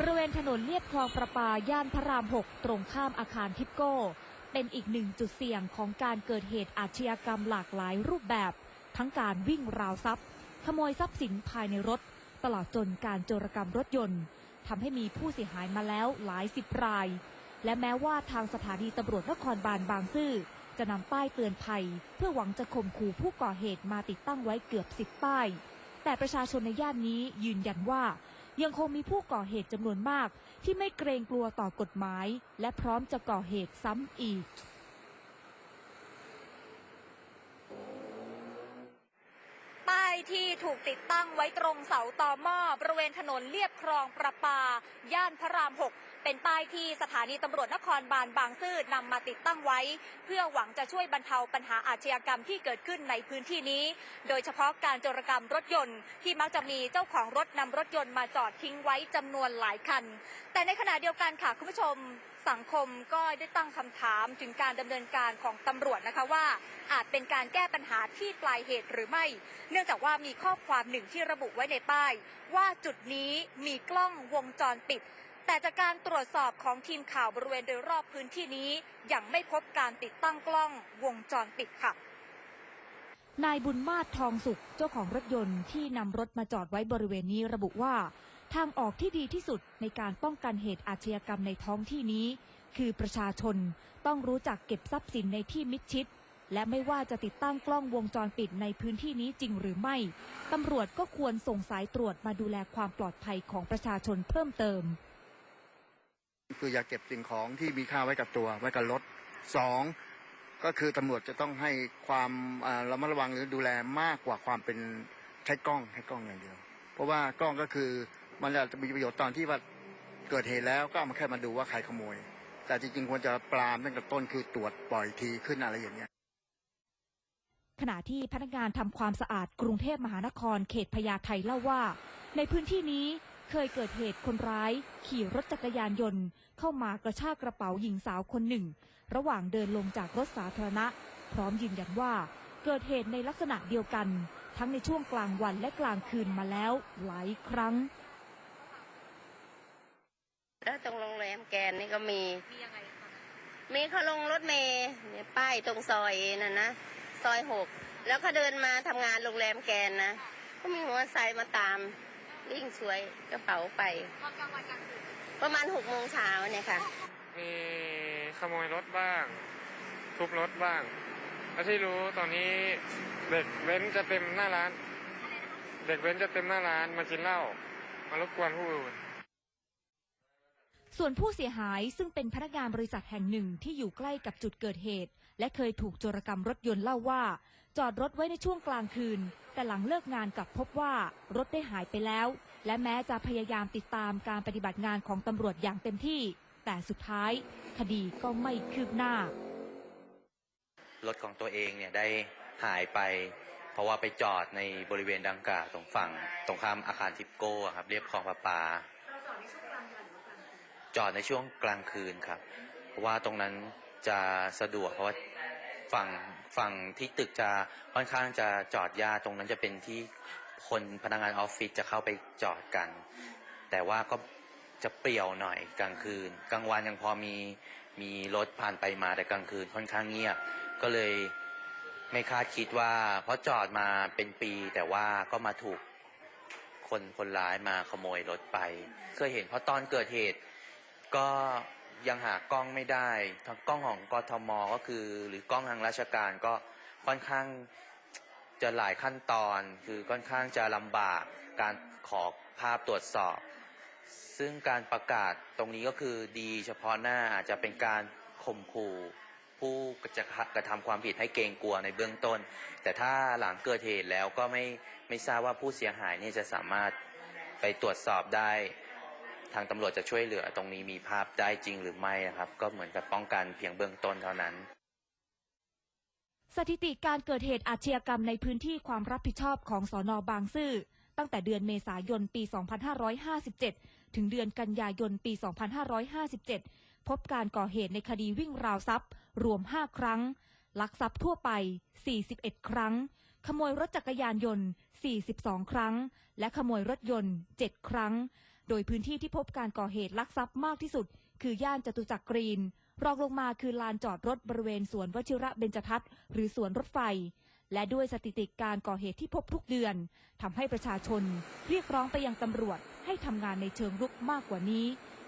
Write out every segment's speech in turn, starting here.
บริเวณถนนเลียบคลองประปาย่านพระราม 6 ตรงข้ามอาคารทิปโก้ เป็นอีกหนึ่งจุดเสี่ยงของการเกิดเหตุอาชญากรรมหลากหลายรูปแบบ ทั้งการวิ่งราวทรัพย์ ขโมยทรัพย์สินภายในรถ ตลอดจนการโจรกรรมรถยนต์ทำให้มีผู้เสียหายมาแล้วหลายสิบราย และแม้ว่าทางสถานีตำรวจนครบาลบางซื่อจะนำป้ายเตือนภัย เพื่อหวังจะข่มขู่ผู้ก่อเหตุมาติดตั้งไว้เกือบสิบป้าย แต่ประชาชนในย่านนี้ยืนยันว่า ยังคงมีผู้ก่อเหตุจำนวนมากที่ไม่เกรงกลัวต่อกฎหมาย และพร้อมจะก่อเหตุซ้ำอีก ป้าย ที่ถูกติดตั้งไว้ตรงเสาต่อหม้อบริเวณถนนเลียบคลองประปา ย่านพระราม 6 เป็นป้ายที่สถานีตำรวจนครบาลบางซื่อนำมาติดตั้งไว้ เพื่อหวังจะช่วยบรรเทาปัญหาอาชญากรรมที่เกิดขึ้นในพื้นที่นี้ โดยเฉพาะการโจรกรรมรถยนต์ที่มักจะมีเจ้าของรถนำรถยนต์มาจอดทิ้งไว้จำนวนหลายคัน แต่ในขณะเดียวกันค่ะคุณผู้ชม สังคมก็ได้ตั้งคำถามถึงการดำเนินการของตำรวจนะคะว่า อาจเป็นการแก้ปัญหาที่ปลายเหตุหรือไม่ เนื่องจากว่ามีข้อความหนึ่งที่ระบุไว้ในป้าย ว่าจุดนี้มีกล้องวงจรปิด แต่จากการตรวจสอบของทีมข่าวบริเวณโดยรอบพื้นที่นี้ ยังไม่พบการติดตั้งกล้องวงจรปิดค่ะนายบุญมาศทองสุขเจ้าของรถยนต์ที่นำรถมาจอดไว้บริเวณนี้ระบุว่า ทางออกที่ดีที่สุดในการป้องกันเหตุอาชญากรรมในท้องที่นี้ คือประชาชนต้องรู้จักเก็บทรัพย์สินในที่มิดชิด และไม่ว่าจะติดตั้งกล้องวงจรปิดในพื้นที่นี้จริงหรือไม่ตำรวจก็ควรส่งสายตรวจมาดูแลความปลอดภัยของประชาชนเพิ่มเติม คืออย่าเก็บสิ่งของที่มีค่าไว้กับตัวไว้กับรถสองก็คือตำรวจจะต้องให้ความอ่าระมัดระวังหรือดูแลมากกว่าความเป็นใช้กล้องใช้กล้องอย่างเดียว เพราะว่ากล้องก็คือ มันจะมีประโยชน์ตอนที่ว่าเกิดเหตุแล้วก็เอามาแค่มาดูว่าใครขโมย แต่จริงๆควรจะปรามตั้งแต่ต้นคือตรวจปล่อยทีขึ้นอะไรอย่างเงี้ยขณะที่พนักงานทำความสะอาดกรุงเทพมหานครเขตพญาไทเล่าว่า ในพื้นที่นี้เคยเกิดเหตุคนร้าย ขี่รถจักรยานยนต์ เข้ามากระชากกระเป๋าหญิงสาวคนหนึ่ง ระหว่างเดินลงจากรถสาธารณะ พร้อมยืนยันว่า เกิดเหตุในลักษณะเดียวกัน ทั้งในช่วงกลางวันและกลางคืนมาแล้วหลายครั้ง แล้วตรงโรงแรมแกนนี่ก็มีมีเขาลงรถเมย์เนี่ยป้ายตรงซอยนั่นนะซอยหกแล้วเขาเดินมาทำงานโรงแรมแกนนะก็มีมอเตอร์ไซค์มาตามวิ่งสวยกระเป๋าไปประมาณหกโมงเช้าเนี่ยค่ะ มีขโมยรถบ้าง ทุบรถบ้างและที่รู้ตอนนี้เด็กเว้นจะเต็มหน้าร้าน เด็กเว้นจะเต็มหน้าร้านมากินเหล้ามารบกวนผู้อื่น ส่วนผู้เสียหายซึ่งเป็นพนักงานบริษัทแห่งหนึ่งที่อยู่ใกล้กับจุดเกิดเหตุ และเคยถูกโจรกรรมรถยนต์เล่าว่า จอดรถไว้ในช่วงกลางคืน แต่หลังเลิกงานกลับพบว่ารถได้หายไปแล้ว และแม้จะพยายามติดตามการปฏิบัติงานของตำรวจอย่างเต็มที่ แต่สุดท้าย คดีก็ไม่คืบหน้า รถของตัวเองเนี่ยได้หายไป เพราะว่าไปจอดในบริเวณดังกล่าวตรงฝั่ง ตรงข้ามอาคารทิปโก้อะครับเรียบคลองประปา จอดในช่วงกลางคืนครับ เพราะว่าตรงนั้นจะสะดวกเพราะว่าฝั่งฝั่งที่ตึกจะค่อนข้างจะจอดยากตรงนั้นจะเป็นที่คนพนักงานออฟฟิศจะเข้าไปจอดกัน แต่ว่าก็จะเปรี่ยวหน่อยกลางคืน กลางวันยังพอมีมีรถผ่านไปมาแต่กลางคืนค่อนข้างเงียบ ก็เลยไม่คาดคิดว่า เพราะจอดมาเป็นปีแต่ว่าก็มาถูกคนคนร้ายมาขโมยรถไป เคยเห็นเพราะตอนเกิดเหตุ ก็ยังหากล้องไม่ได้ทั้งกล้องของกทมก็คือ หรือกล้องทางราชการก็ค่อนข้างจะหลายขั้นตอน คือค่อนข้างจะลำบากการขอภาพตรวจสอบ ซึ่งการประกาศตรงนี้ก็คือดีเฉพาะหน้าอาจจะเป็นการข่มขู่ผู้จะกระทำความผิดให้เกรงกลัวในเบื้องต้น แต่ถ้าหลังเกิดเหตุแล้วก็ไม่ไม่ทราบว่าผู้เสียหายนี่จะสามารถไปตรวจสอบได้ ทางตำรวจจะช่วยเหลือตรงนี้มีภาพได้จริงหรือไม่นะครับ ก็เหมือนกับป้องกันเพียงเบื้องต้นเท่านั้น สถิติการเกิดเหตุอาชญากรรมในพื้นที่ความรับผิดชอบของสอนอบางซื่อตั้งแต่เดือนเมษายนปี 2557 ถึงเดือนกันยายนปี 2557 พบการก่อเหตุในคดีวิ่งราวทรัพย์ รวม 5 ครั้ง ลักทรัพย์ทั่วไป 41 ครั้ง ขโมยรถจักรยานยนต์ 42 ครั้ง และขโมยรถยนต์ 7 ครั้ง โดยพื้นที่ที่พบการก่อเหตุลักทรัพย์มากที่สุด คือย่านจตุจักรกรีน รองลงมาคือลานจอดรถบริเวณสวนวชิระเบญจทัศน์หรือสวนรถไฟ และด้วยสถิติการก่อเหตุที่พบทุกเดือนทำให้ประชาชน เรียกร้องไปยังตำรวจให้ทำงานในเชิงรุกมากกว่านี้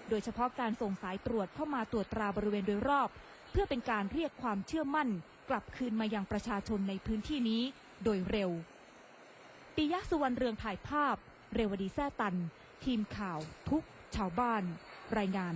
โดยเฉพาะการส่งสายตรวจเข้ามาตรวจตราบริเวณโดยรอบ เพื่อเป็นการเรียกความเชื่อมั่น กลับคืนมายังประชาชนในพื้นที่นี้โดยเร็วปิยะสุวรรณเรืองถ่ายภาพ เรวดีแซ่ตัน ทีมข่าวทุกชาวบ้านรายงาน